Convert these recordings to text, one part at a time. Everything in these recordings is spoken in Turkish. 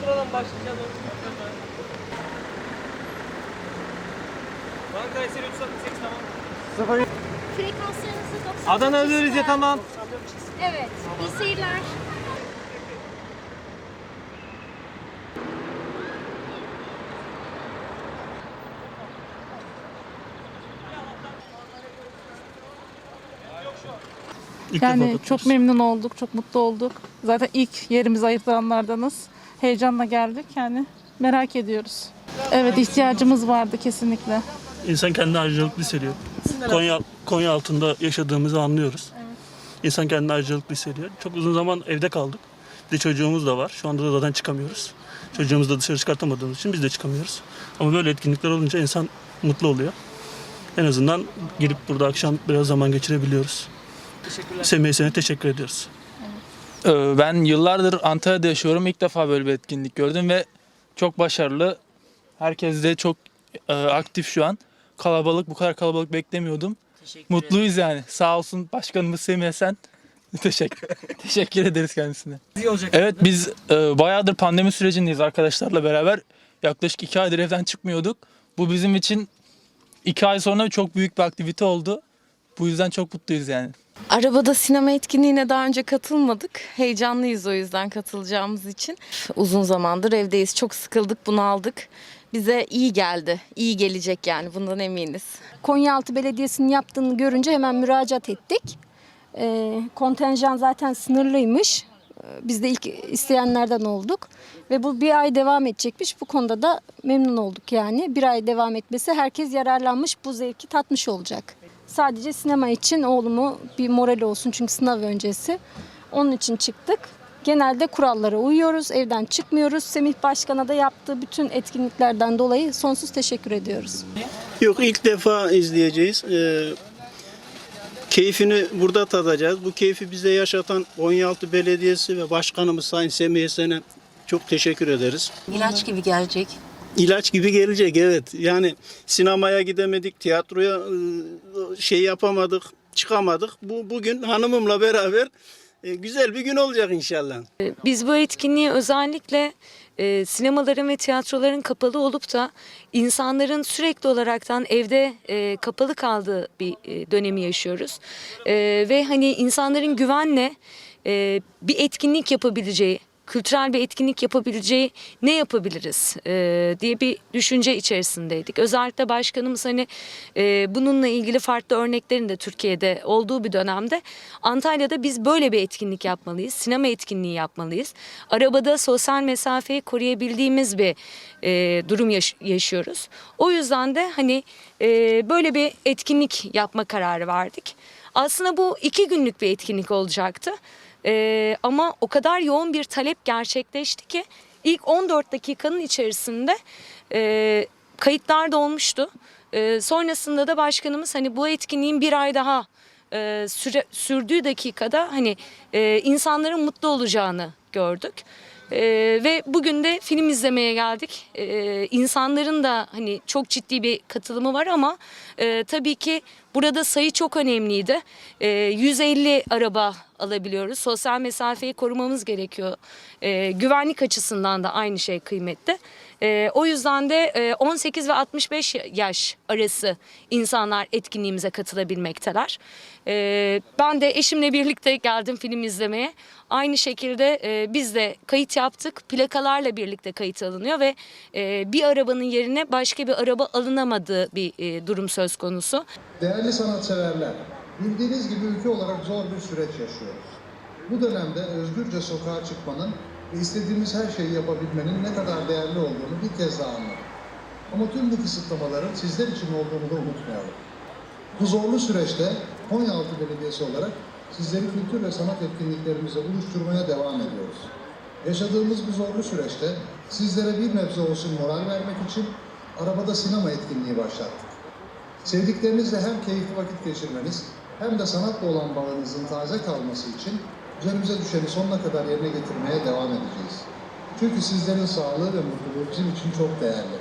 Buradan başlayacağız. Van Kayseri 368 tamam. Frekanslarınızı 90. Adana ya tamam. Evet. İyi seyirler. İlk Yani çok memnun olduk, çok mutlu olduk. Zaten ilk yerimizi ayırtanlardanız. Heyecanla geldik yani merak ediyoruz. Evet ihtiyacımız vardı kesinlikle. İnsan kendini ayrıcalıklı hissediyor. Konya, Konya altında yaşadığımızı anlıyoruz. İnsan kendini ayrıcalıklı hissediyor. Çok uzun zaman evde kaldık. Bir de çocuğumuz da var. Şu anda da zaten çıkamıyoruz. Çocuğumuzu da dışarı çıkartamadığımız için biz de çıkamıyoruz. Ama böyle etkinlikler olunca insan mutlu oluyor. En azından girip burada akşam biraz zaman geçirebiliyoruz. Teşekkürler. SMS'ne teşekkür ediyoruz. Ee, Ben yıllardır Antalya'da yaşıyorum. İlk defa böyle bir etkinlik gördüm ve çok başarılı. Herkes de çok e, aktif şu an. Kalabalık, bu kadar kalabalık beklemiyordum. Mutluyuz yani. Sağ olsun başkanımız Semih Esen. Teşekkür, teşekkür ederiz kendisine. Evet biz e, bayağıdır pandemi sürecindeyiz arkadaşlarla beraber. Yaklaşık iki aydır evden çıkmıyorduk. Bu bizim için iki ay sonra çok büyük bir aktivite oldu. Bu yüzden çok mutluyuz yani. Arabada sinema etkinliğine daha önce katılmadık. Heyecanlıyız o yüzden katılacağımız için. Uzun zamandır evdeyiz. Çok sıkıldık, bunaldık. Bize iyi geldi. İyi gelecek yani bundan eminiz. Konyaaltı Belediyesi'nin yaptığını görünce hemen müracaat ettik. Ee, kontenjan zaten sınırlıymış. Ee, Biz de ilk isteyenlerden olduk. Ve bu bir ay devam edecekmiş. Bu konuda da memnun olduk yani. Bir ay devam etmesi herkes yararlanmış, bu zevki tatmış olacak. Sadece sinema için oğlumu bir moral olsun çünkü sınav öncesi. Onun için çıktık. Genelde kurallara uyuyoruz, evden çıkmıyoruz. Semih Başkan'a da yaptığı bütün etkinliklerden dolayı sonsuz teşekkür ediyoruz. Yok ilk defa izleyeceğiz. Ee, keyfini burada tadacağız. Bu keyfi bize yaşatan Konyaaltı Belediyesi ve Başkanımız Sayın Semih Esen'e çok teşekkür ederiz. İlaç gibi gelecek. İlaç gibi gelecek evet. Yani sinemaya gidemedik, tiyatroya e, şey yapamadık, çıkamadık. Bu bugün hanımımla beraber e, güzel bir gün olacak inşallah. Biz bu etkinliği özellikle e, sinemaların ve tiyatroların kapalı olup da insanların sürekli olaraktan evde e, kapalı kaldığı bir dönemi yaşıyoruz. Ve hani insanların güvenle bir etkinlik yapabileceği, kültürel bir etkinlik yapabileceği ne yapabiliriz e, diye bir düşünce içerisindeydik. Özellikle başkanımız hani e, bununla ilgili farklı örneklerin de Türkiye'de olduğu bir dönemde Antalya'da biz böyle bir etkinlik yapmalıyız. Sinema etkinliği yapmalıyız. Arabada sosyal mesafeyi koruyabildiğimiz bir e, durum yaş- yaşıyoruz. O yüzden de hani e, böyle bir etkinlik yapma kararı verdik. Aslında bu iki günlük bir etkinlik olacaktı. Ee, ama o kadar yoğun bir talep gerçekleşti ki ilk 14 dakikanın içerisinde e, kayıtlar da olmuştu. E, sonrasında da başkanımız hani bu etkinliğin bir ay daha e, süre, sürdüğü dakikada hani e, insanların mutlu olacağını gördük. E, ve bugün de film izlemeye geldik. E, insanların da hani çok ciddi bir katılımı var ama e, tabii ki burada sayı çok önemliydi. E, 150 araba alabiliyoruz. Sosyal mesafeyi korumamız gerekiyor. E, güvenlik açısından da aynı şey kıymetli. E, o yüzden de e, 18 ve 65 yaş arası insanlar etkinliğimize katılabilmekteler. E, ben de eşimle birlikte geldim film izlemeye. Aynı şekilde e, biz de kayıt yaptık. Plakalarla birlikte kayıt alınıyor ve e, bir arabanın yerine başka bir araba alınamadığı bir e, durum söz konusu. Değerli sanatseverler, bildiğiniz gibi ülke olarak zor bir süreç yaşıyoruz. Bu dönemde özgürce sokağa çıkmanın ve istediğimiz her şeyi yapabilmenin ne kadar değerli olduğunu bir kez daha anladık. Ama tüm bu kısıtlamaların sizler için olduğunu da unutmayalım. Bu zorlu süreçte Konyaaltı Belediyesi olarak sizleri kültür ve sanat etkinliklerimize buluşturmaya devam ediyoruz. Yaşadığımız bu zorlu süreçte sizlere bir nebze olsun moral vermek için arabada sinema etkinliği başlattık. Sevdiklerinizle hem keyifli vakit geçirmeniz hem de sanatla olan bağınızın taze kalması için üzerimize düşeni sonuna kadar yerine getirmeye devam edeceğiz. Çünkü sizlerin sağlığı ve mutluluğu bizim için çok değerli.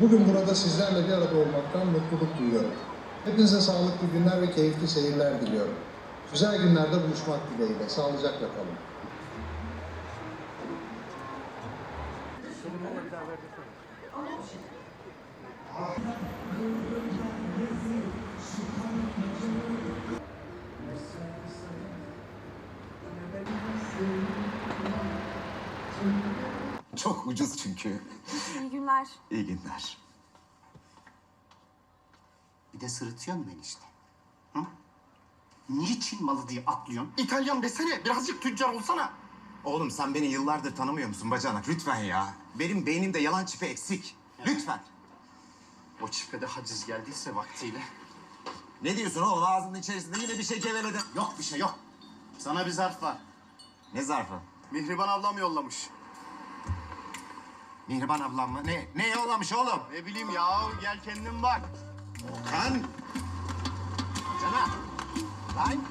Bugün burada sizlerle bir arada olmaktan mutluluk duyuyorum. Hepinize sağlıklı günler ve keyifli seyirler diliyorum. Güzel günlerde buluşmak dileğiyle. Sağlıcakla kalın. Çok ucuz çünkü. İyi günler. İyi günler. Bir de sırıtıyorsun ben işte. Hı? Niçin malı diye atlıyorsun? İtalyan desene, birazcık tüccar olsana. Oğlum sen beni yıllardır tanımıyor musun bacanak? Lütfen ya. Benim beynimde yalan çipi eksik. Lütfen. O çipe de haciz geldiyse vaktiyle. Ne diyorsun oğlum? Ağzının içerisinde yine bir şey geveledi. Yok bir şey yok. Sana bir zarf var. Ne zarfı? Mihriban ablam yollamış. Mihriban ablam mı? Ne? Ne yollamış oğlum? Ne bileyim ya. Gel kendin bak. Okan. Cana. Lan.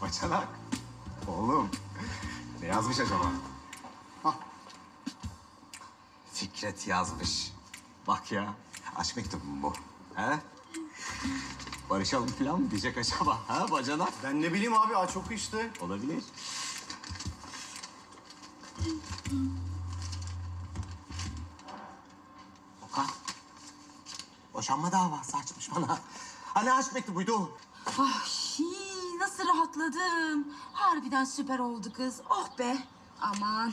Bacanak. Oğlum. Ne yazmış acaba? Hah. Fikret yazmış. Bak ya. Aşk mektubu mu bu? He? Barışalım falan mı diyecek acaba? Ha bacanak? Ben ne bileyim abi. Aç oku işte. Olabilir. Okan. Boşanma davası açmış bana. Hani aşk mektubuydu? Ay, nasıl rahatladım. Harbiden süper oldu kız. Oh be. Aman.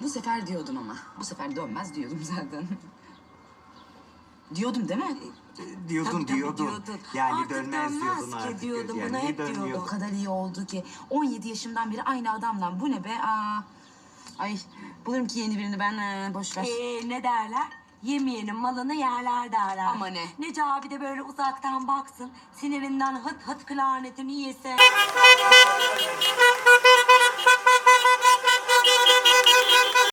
Bu sefer diyordum ama. Bu sefer dönmez diyordum zaten. Diyordum değil mi? Diyordun Tabii, tabii diyordun. diyordun. Yani Artık dönmez, diyordun ki artık. diyordum. Yani Bunu hep dönüyor. diyordum. O kadar iyi oldu ki. 17 yaşımdan beri aynı adamla. Bu ne be? Aa. Ay bulurum ki yeni birini ben. Ee, boş ver. Ee, ne derler? Yemeyenin malını yerler derler. Ama ne? Nece abi de böyle uzaktan baksın. Sinirinden hıt hıt klarnetini yese.